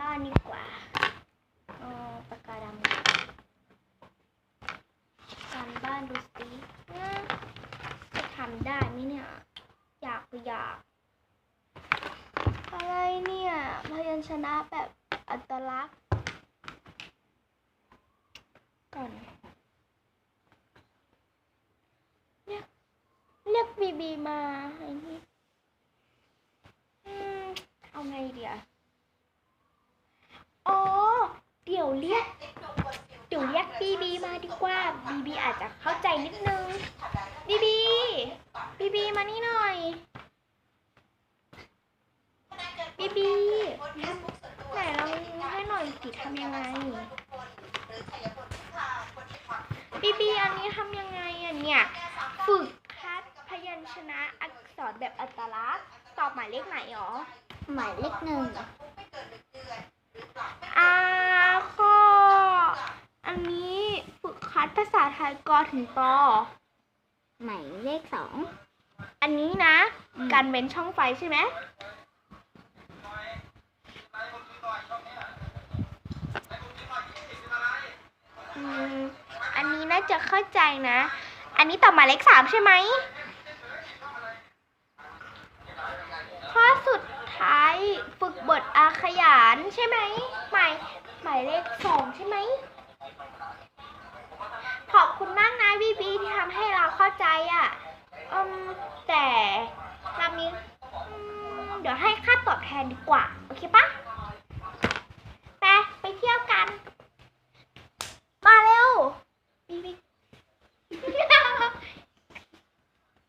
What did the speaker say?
บ้านดีกว่าเอาปากกาดำการบ้านดูสิจะทำได้ไหมเนี่ย อยากก็อยาก อะไรเนี่ย พยัญชนะแบบอัตลักษณ์ก่อนเรียกเรียกบีบีมาไอ้นี่อืมเอาไงเดียอ๋อ เรียกเดี๋ยวเรียกบีบีมาดีกว่าบีบีอาจจะเข้าใจนิดนึงบีบีบีบีมานี่หน่อยบีบีไหนเราให้หน่อยสิทำยังไงบีบีอันนี้ทำยังไงอะเนี่ยฝึกคัดพยัญชนะอักษรแบบอัตลักษณ์ตอบหมายเลขไหนหรอหมายเลขหนึ่ง ดภาษาไทยกอถึงปอหมายเลขสอง อันนี้นะอืมการเว้นช่องไฟใช่ไหมอืมอันนี้น่าจะเข้าใจนะ อันนี้ต่อหมายเลขสามใช่ไหม ข้อสุดท้ายฝึกบทอาขยานใช่ไหม หมายหมายเลขสองใช่ไหม ขอบคุณมากนะบีบีที่ทำให้เราเข้าใจอะ อืมแต่รอบนี้อืมเดี๋ยวให้ค่าตอบแทนดีกว่า โอเคปะ